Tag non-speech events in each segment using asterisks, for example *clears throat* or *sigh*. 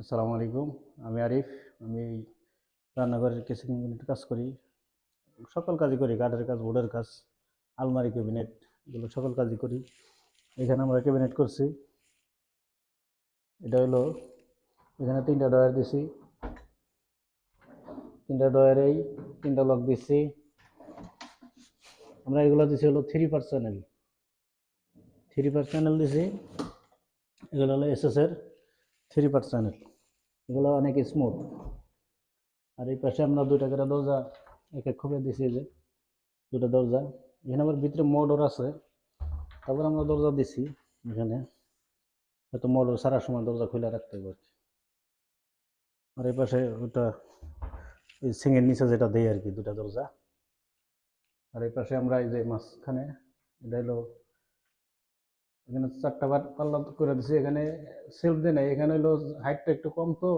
আসসালামু আলাইকুম। আমি আরিফ। আমি রান্নাঘরের কিচেন ইউনিট কাজ করি। সকল কাজই করি, কাঠের কাজ, বোর্ডের কাজ, আলমারি ক্যাবিনেট এগুলো সকল কাজই করি। এখানে আমরা ক্যাবিনেট করছি। এটা হলো, এখানে তিনটা ডয়ার দিছি। তিনটা ডয়ারেই তিনটা লক দিচ্ছি আমরা এগুলো দিছি হলো three per channel three per channel দিছি। এগুলো হলো এসএসের থ্রি পার চ্যানেল এগুলো অনেক স্মুথ আর এই পাশে আমরা দুইটা করে দরজা এক এক দিছি যে দুটা দরজা। এখানে আবার ভিতরে মোটর আছে। তারপর আমরা দরজা দিছি এখানে। হয়তো মোটর সারার সময় দরজা খুলে রাখতে হবে আর এই পাশে ওটা ওই সিংয়ের নিচে যেটা দেয় আর কি দুটা দরজা। আর এই পাশে আমরা এই যে মাঝখানে, এটা হলো এখানে চারটা বার পাল্লা করে দিছি, এখানে সেলফ দিয়ে নেই, এখানে হলো হাইটটা একটু কম তো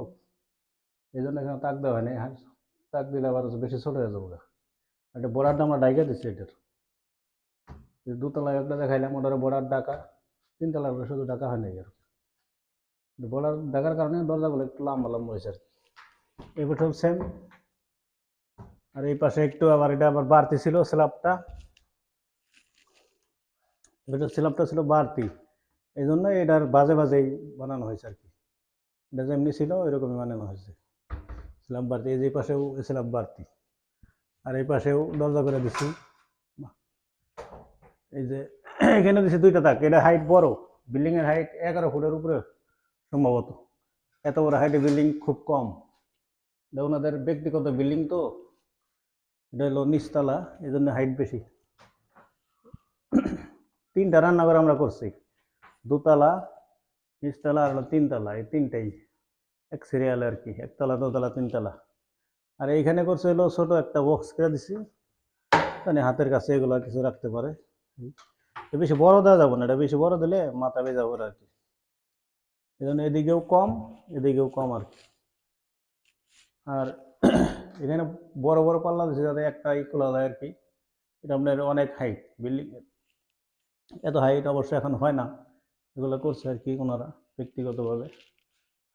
এই জন্য এখানে তাক দেওয়া হয়নি তাক দিলে আবার বেশি ছোট হয়ে যাব। একটা বর্ডারটা আমরা ডাইকা দিচ্ছি এটার। দুতলা একটা দেখাইলাম ওটার বর্ডার ডাকা তিনতলা শুধু ডাকা হয় নাই আর বর্ডার ডাকার কারণে দরজাগুলো একটু লম্বা লম্বা হয়েছে আর এই বছর সেম আর এই পাশে একটু আবার এটা আবার বাড়তি ছিল স্ল্যাবটা এটা স্ল্যাবটা ছিল বাড়তি। এই জন্য এটার বাজে বাজেই বানানো হয়েছে আর কি। এটা যেমনি ছিল, ওইরকমই বানানো হয়েছে। স্ল্যাব বাড়তি, এই যে পাশেও স্ল্যাব বাড়তি। আর এই পাশেও দরজা করে দিছি। এই যে *clears throat* এখানে দিছি দুইটা তাক। এটা হাইট বড় বিল্ডিংয়ের হাইট এগারো ফুটের উপরে সম্ভবত। এত বড় হাইটে বিল্ডিং খুব কম। ওনাদের ব্যক্তিগত বিল্ডিং তো। এটা হলো নিচতলা এই জন্য হাইট বেশি। তিনটা রান্নাঘর আমরা করছি। দুতলা, নিচতলা আর তিনতলা, এই তিনটাই। এক সিরিয়াল আর কি, একতলা, দোতলা, তিনতলা। আর এইখানে করছে হলো ছোটো একটা বক্স করে দিছি। মানে হাতের কাছে এগুলো কিছু রাখতে পারে। বেশি বড় দেওয়া যাবে না, এটা বেশি বড় দিলে মাথা বেজা যাবে আর কি। এই জন্য এদিকেও কম এদিকেও কম আর কি। আর এখানে বড় বড় পাল্লা দিচ্ছে যাতে একটা একটাই খোলা যায় আর কি। এটা আপনার অনেক হাইট বিল্ডিং এত হাইট অবশ্য এখন হয় না। এগুলো করছে আর কি ওনারা ব্যক্তিগতভাবে।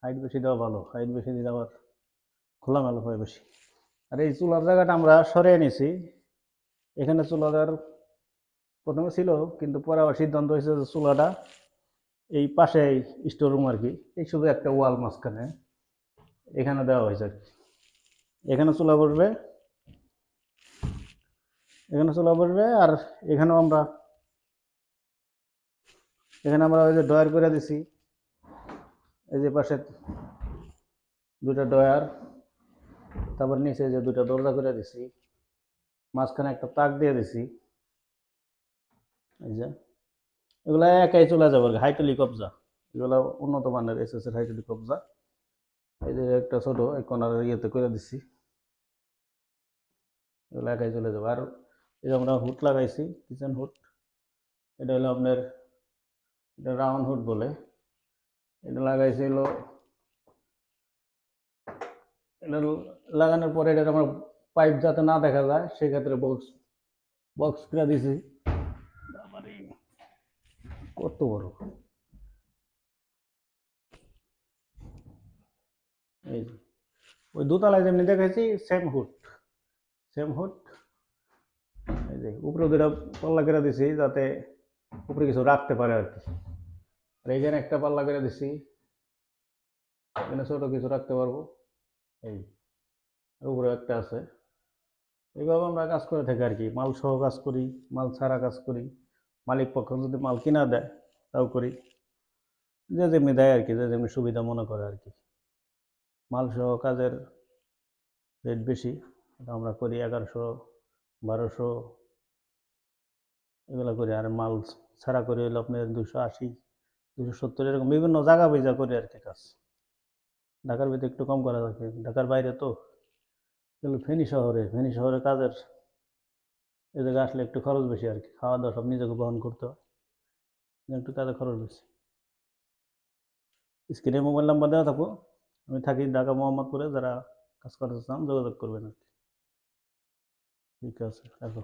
হাইট বেশি দেওয়া ভালো হাইট বেশি দিলে আবার খোলামেলা হয় বেশি। আর এই চুলার জায়গাটা আমরা সরিয়ে নিছি। এখানে চুলাটার প্রথমে ছিল, কিন্তু পরে আবার সিদ্ধান্ত হয়েছে যে চুলাটা এই পাশে স্টোর রুম আর কি। এই শুধু একটা ওয়াল মাঝখানে এখানে দেওয়া হয়েছে আর কি। এখানে চুলা পড়বে এখানে চুলা পড়বে আর এখানেও আমরা এখানে আমরা ওই যে ডয়ার করে দিছি। এই যে পাশে দুটা ডয়ার তারপর নিচে যে দুটা দরজা করে দিছি, মাঝখানে একটা তাক দিয়ে দিছি। এই যে, এগুলা একাই চলে যাবে হাইটেলি কবজা এগুলো উন্নত মানের এস এস এর হাইটেলি কবজা এই যে একটা ছোট, এই কর্নার ইয়েতে করে দিছি। এগুলো একাই চলে যাবে। আর এই যে আমরা হুট লাগাইছি কিচেন হুট এটা হলো আপনার এটা রাউন্ড হুড বলে। এটা লাগাইছিল। এটা লাগানোর পরে এটা আমার পাইপ যাতে না দেখা যায়, সেক্ষেত্রে বক্স বক্স করে দিছি। কত বড়। এই ওই দোতলায় যেমনি দেখাইছি সেম হুড সেম হুড এই যে, উপরে দুটা পাল্লা করে দিছি, যাতে উপরে কিছু রাখতে পারে আর কি। আর এখানে একটা পাল্লা করে দিছি, এখানে ছোট কিছু রাখতে পারব। এই উপরে একটা আছে। এইভাবে আমরা কাজ করে থাকি আর কি। মাল সহ কাজ করি, মাল ছাড়া কাজ করি। মালিক পক্ষ যদি মাল কিনা দেয়, তাও করি। যে যেমনি দেয় আর কি, যে যেমনি সুবিধা মনে করে আর কি। মাল সহ কাজের রেট বেশি, এটা আমরা করি এগারোশো, বারোশো, এগুলো করি। আর মাল ছাড়া করে হলো আপনার দুশো আশি, দুশো সত্তর এরকম বিভিন্ন জায়গা বেজা করে আর কি কাজ। ঢাকার ভিতরে একটু কম করা থাকে ঢাকার বাইরে তো। এগুলো ফেনী শহরে ফেনী শহরে কাজের এ জায়গায় আসলে একটু খরচ বেশি আর কি খাওয়া দাওয়া সব নিজেকে বহন করতে হয়। একটু কাজের খরচ বেশি। স্ক্রিনে মোবাইল নাম্বার দেওয়া থাকো, আমি থাকি ঢাকা মোহাম্মদপুরে, যারা কাজ করতে চান যোগাযোগ করবেন আর কি। ঠিক আছে, রাখো।